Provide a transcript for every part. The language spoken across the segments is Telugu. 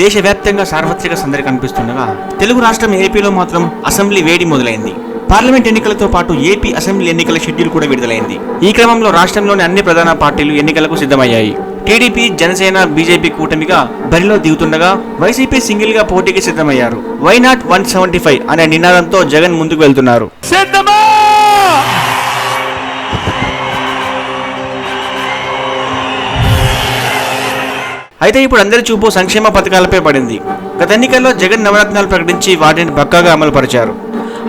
దేశవ్యాప్తంగా సార్వత్రిక సందడి కనిపిస్తుండగా తెలుగు రాష్ట్రం ఏపీలో మాత్రం అసెంబ్లీ వేడి మొదలైంది. పార్లమెంట్ ఎన్నికలతో పాటు ఏపీ అసెంబ్లీ ఎన్నికల షెడ్యూల్ కూడా విడుదలైంది. ఈ క్రమంలో రాష్ట్రంలోని అన్ని ప్రధాన పార్టీలు ఎన్నికలకు సిద్ధమయ్యాయి. టీడీపీ జనసేన బీజేపీ కూటమిగా బరిలో దిగుతుండగా వైసీపీ సింగిల్గా పోటీకి సిద్ధమయ్యారు. Why not one seventy five అనే నినాదంతో జగన్ ముందుకు వెళ్తున్నారు. సిద్ధమా! అయితే ఇప్పుడు అందరి చూపు సంక్షేమ పథకాలపై పడింది. గత ఎన్నికల్లో జగన్ నవరత్నాలు ప్రకటించి వాటిని పక్కాగా అమలు పరిచారు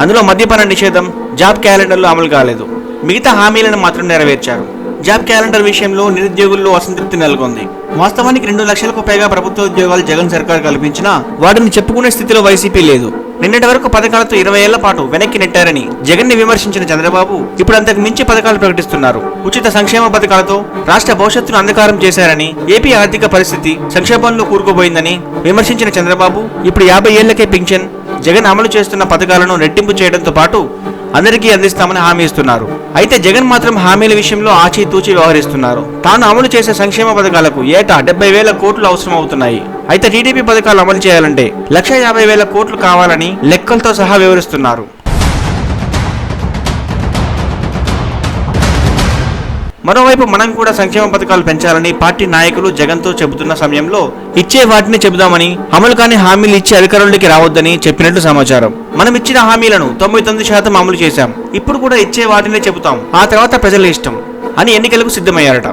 అందులో మద్యపాన నిషేధం జాబ్ క్యాలెండర్లో అమలు కాలేదు. మిగతా హామీలను మాత్రం నెరవేర్చారు. జాబ్ క్యాలెండర్ విషయంలో నిరుద్యోగుల్లో అసంతృప్తి నెలకొంది. వాస్తవానికి రెండు లక్షలకు పైగా ప్రభుత్వ ఉద్యోగాలు జగన్ సర్కార్ కల్పించినా వాటిని చెప్పుకునే స్థితిలో వైసీపీ లేదు. నిన్నటి వరకు పథకాలతో ఇరవై ఏళ్ళ పాటు వెనక్కి నెట్టారని జగన్ని విమర్శించిన చంద్రబాబు ఇప్పుడు అంతకు మించి పథకాలు ప్రకటిస్తున్నారు. ఉచిత సంక్షేమ పథకాలతో రాష్ట్ర భవిష్యత్తును అంధకారం చేశారని ఏపీ ఆర్థిక పరిస్థితి సంక్షేమంలో కూరుకుపోయిందని విమర్శించిన చంద్రబాబు ఇప్పుడు యాభై ఏళ్ళకే పింఛన్ జగన్ అమలు చేస్తున్న పథకాలను రెట్టింపు చేయడంతో పాటు అందరికీ అందిస్తామని హామీ ఇస్తున్నారు. అయితే జగన్ మాత్రం హామీల విషయంలో ఆచితూచి వ్యవహరిస్తున్నారు. తాను అమలు చేసే సంక్షేమ పథకాలకు ఏటా డెబ్బై వేల కోట్లు అవసరం అవుతున్నాయి అయితే టీడీపీ పథకాలు అమలు చేయాలంటే లక్ష యాభై వేల కోట్లు కావాలని లెక్కలతో సహా వివరిస్తున్నారు. మరోవైపు మనం కూడా సంక్షేమ పథకాలు పెంచాలని పార్టీ నాయకులు జగన్తో చెబుతున్న సమయంలో ఇచ్చే వాటిని చెబుదామని అమలు కాని హామీలు ఇచ్చి అధికారులకి రావద్దని చెప్పినట్లు సమాచారం. మనం ఇచ్చిన హామీలను తొంభై తొమ్మిది శాతం అమలు చేశాం. ఇప్పుడు కూడా ఇచ్చే వాటినే చెబుతాం. ఆ తర్వాత ప్రజల ఇష్టం అని ఎన్నికలకు సిద్ధమయ్యారట.